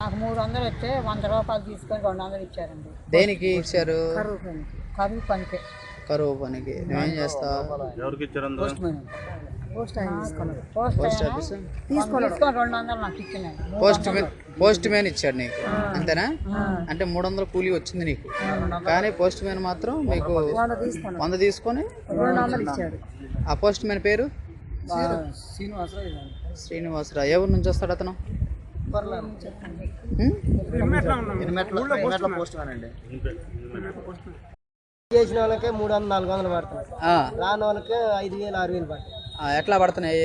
నాకు మూడు వందలు వస్తే వంద రూపాయలు తీసుకొని రెండు వందలు ఇచ్చారండి. దేనికి ఇచ్చారు? కరువు పని కరువు పనికి. కరువు పనికి. ఎవరికి ఇచ్చారు అందరూ పోస్ట్ తీసుకున్నాడు పోస్ట్ పోస్ట్ ఆఫీస్ తీసుకొని రెండు వందలు నాకు ఇచ్చినాడు పోస్ట్ మ్యాన్ పోస్ట్ మ్యాన్ ఇచ్చాడు నీకు. అంతేనా? అంటే మూడు వందల కూలీ వచ్చింది నీకు. కానీ పోస్ట్ మ్యాన్ మాత్రం మీకు వంద తీసుకొని. రెండు వందలు ఇచ్చాడు. ఆ పోస్ట్ మ్యాన్ పేరు? శ్రీనివాసరావు శ్రీనివాసరావు. ఏ ఊరు నుంచి వస్తాడు అతను? చేసిన వాళ్ళకే మూడు వందలు నాలుగు వందలు పడుతుంది. ఆ, రాని వాళ్ళకి ఐదు వేలు ఆరు వేలు పడుతుంది. ఆ, ఎట్లా పడుతున్నాయి?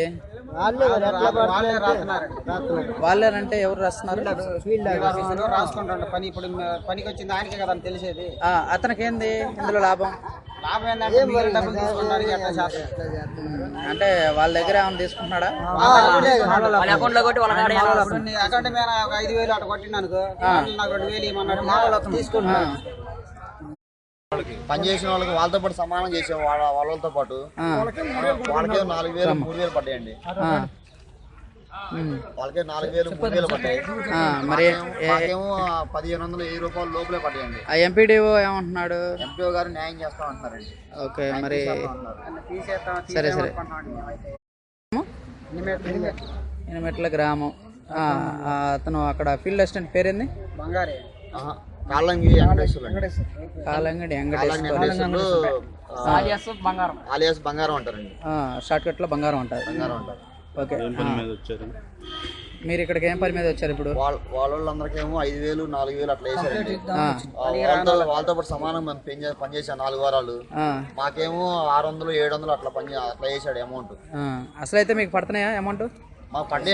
ఎట్లా పడుతున్నాయి రాస్తున్నారు వాళ్ళేనంటే ఎవరు రాస్తున్నారు? రాసుకుంటాడు పని ఇప్పుడు పనికి వచ్చింది ఆయనకే కదా తెలిసేది. ఆ, అతనికి ఏంది ఇందులో లాభం? లాభం ఏంటంటే డబ్బులు ఎట్లా అంటే వాళ్ళ దగ్గర ఏమైనా తీసుకుంటున్నాడా? ఇప్పుడు నీ అకౌంట్ మీద ఒక ఐదు వేలు అటు కొట్టిన అనుకో నాకు రెండు వేలు ఇవ్వమన్నాడు. తీసుకుంటున్నాను పని చేసిన వాళ్ళకి వాళ్ళతో పాటు సమానం చేసాం వాళ్ళ వాళ్ళతో పాటు వాళ్ళకే నాలుగు వేలు మూడు వేలు పడ్డాయండి. వాళ్ళకే నాలుగు వేలు మూడు వేలు పడ్డాయి. ఆ, మరి ఏ- మాకేమో పదిహేను వందలు వెయ్యి రూపాయలు లోపలే పడ్డాయండి. ఆ ఎంపీడీఓ ఏమంటున్నాడు? ఎంపీఓ గారు న్యాయం చేస్తాం అంటున్నారండి ఓకే మరి సరే సరే. నిమెట్ ఎనిమిట్ల గ్రామం. అతను అక్కడ ఫీల్డ్ అసిస్టెంట్ పేరేంది? బంగారే. కాలంగడి వెంకటేశ్వర బంగారం. ఆలియాస్ బంగారం. అంటారండి. షార్ట్ కట్లో బంగారం ఉంటుంది బంగారం అంటారు. ఓకే. మీరు ఇక్కడికి ఏం పని మీద వచ్చారు ఇప్పుడు? వాళ్ళ వాళ్ళందరికేమో ఐదు వేలు నాలుగు వేలు అట్లా వేసారండి. ఆ, వాళ్ళతో వాళ్ళతో పాటు సమానం పని చే- పని చేసాం నాలుగు వారాలు. మాకేమో ఆరు వందలు ఏడు వందలు అట్లా పని అట్లా వేసాడు అమౌంట్. అసలు అయితే మీకు పడుతున్నాయా అమౌంట్? మాకు పడ్డే